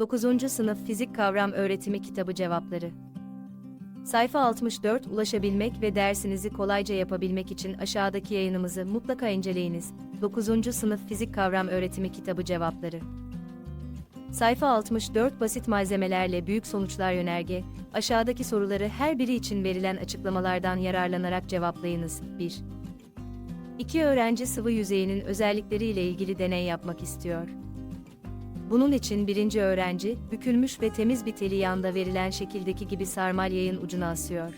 9. Sınıf Fizik Kavram Öğretimi Kitabı Cevapları Sayfa 64 Ulaşabilmek ve dersinizi kolayca yapabilmek için aşağıdaki yayınımızı mutlaka inceleyiniz. 9. Sınıf Fizik Kavram Öğretimi Kitabı Cevapları Sayfa 64 Basit malzemelerle büyük sonuçlar yönerge, aşağıdaki soruları her biri için verilen açıklamalardan yararlanarak cevaplayınız. 1. İki öğrenci sıvı yüzeyinin özellikleriyle ilgili deney yapmak istiyor. Bunun için birinci öğrenci, bükülmüş ve temiz bir teli yanda verilen şekildeki gibi sarmal yayın ucuna asıyor.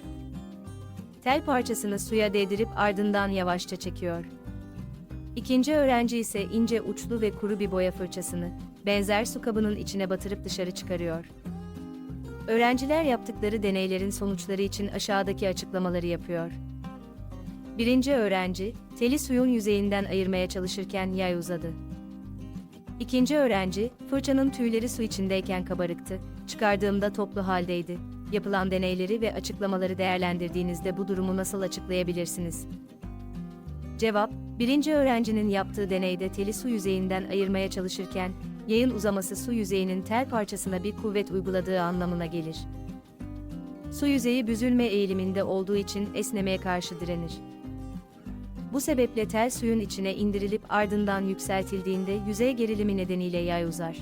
Tel parçasını suya değdirip ardından yavaşça çekiyor. İkinci öğrenci ise ince uçlu ve kuru bir boya fırçasını, benzer su kabının içine batırıp dışarı çıkarıyor. Öğrenciler yaptıkları deneylerin sonuçları için aşağıdaki açıklamaları yapıyor. Birinci öğrenci, teli suyun yüzeyinden ayırmaya çalışırken yay uzadı. İkinci öğrenci, fırçanın tüyleri su içindeyken kabarıktı, çıkardığımda toplu haldeydi. Yapılan deneyleri ve açıklamaları değerlendirdiğinizde bu durumu nasıl açıklayabilirsiniz? Cevap, birinci öğrencinin yaptığı deneyde teli su yüzeyinden ayırmaya çalışırken, yayın uzaması su yüzeyinin tel parçasına bir kuvvet uyguladığı anlamına gelir. Su yüzeyi büzülme eğiliminde olduğu için esnemeye karşı direnir. Bu sebeple tel suyun içine indirilip ardından yükseltildiğinde yüzey gerilimi nedeniyle yay uzar.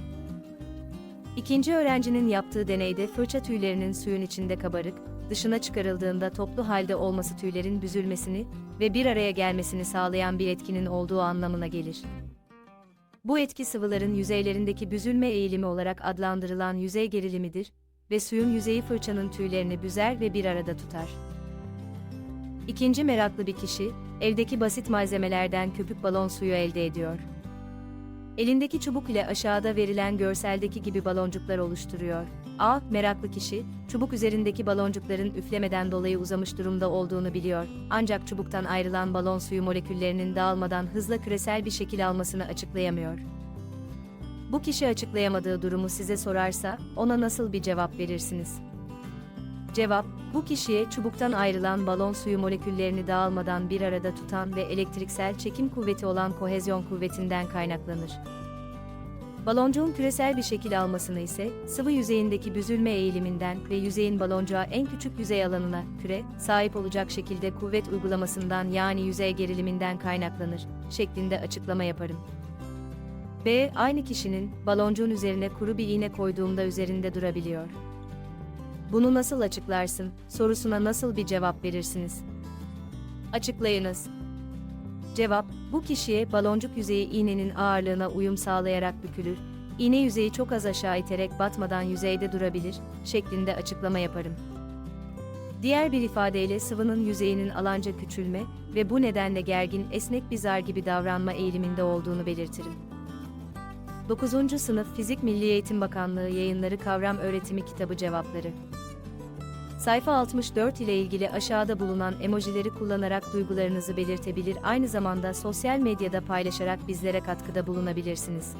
İkinci öğrencinin yaptığı deneyde fırça tüylerinin suyun içinde kabarık, dışına çıkarıldığında toplu halde olması tüylerin büzülmesini ve bir araya gelmesini sağlayan bir etkinin olduğu anlamına gelir. Bu etki sıvıların yüzeylerindeki büzülme eğilimi olarak adlandırılan yüzey gerilimidir ve suyun yüzeyi fırçanın tüylerini büzer ve bir arada tutar. İkinci meraklı bir kişi, evdeki basit malzemelerden köpük balon suyu elde ediyor. Elindeki çubuk ile aşağıda verilen görseldeki gibi baloncuklar oluşturuyor. A. Meraklı kişi, çubuk üzerindeki baloncukların üflemeden dolayı uzamış durumda olduğunu biliyor. Ancak çubuktan ayrılan balon suyu moleküllerinin dağılmadan hızla küresel bir şekil almasını açıklayamıyor. Bu kişi açıklayamadığı durumu size sorarsa, ona nasıl bir cevap verirsiniz? Cevap, bu kişiye çubuktan ayrılan balon suyu moleküllerini dağılmadan bir arada tutan ve elektriksel çekim kuvveti olan kohezyon kuvvetinden kaynaklanır. Baloncuğun küresel bir şekil almasını ise sıvı yüzeyindeki büzülme eğiliminden ve yüzeyin baloncuğa en küçük yüzey alanına, küre, sahip olacak şekilde kuvvet uygulamasından yani yüzey geriliminden kaynaklanır şeklinde açıklama yaparım. B. Aynı kişinin baloncuğun üzerine kuru bir iğne koyduğumda üzerinde durabiliyor. Bunu nasıl açıklarsın sorusuna nasıl bir cevap verirsiniz? Açıklayınız. Cevap, bu kişiye baloncuk yüzeyi iğnenin ağırlığına uyum sağlayarak bükülür, iğne yüzeyi çok az aşağı iterek batmadan yüzeyde durabilir, şeklinde açıklama yaparım. Diğer bir ifadeyle sıvının yüzeyinin alanca küçülme ve bu nedenle gergin, esnek bir zar gibi davranma eğiliminde olduğunu belirtirim. 9. Sınıf Fizik Milli Eğitim Bakanlığı Yayınları Kavram Öğretimi Kitabı Cevapları Sayfa 64 ile ilgili aşağıda bulunan emojileri kullanarak duygularınızı belirtebilir aynı zamanda sosyal medyada paylaşarak bizlere katkıda bulunabilirsiniz.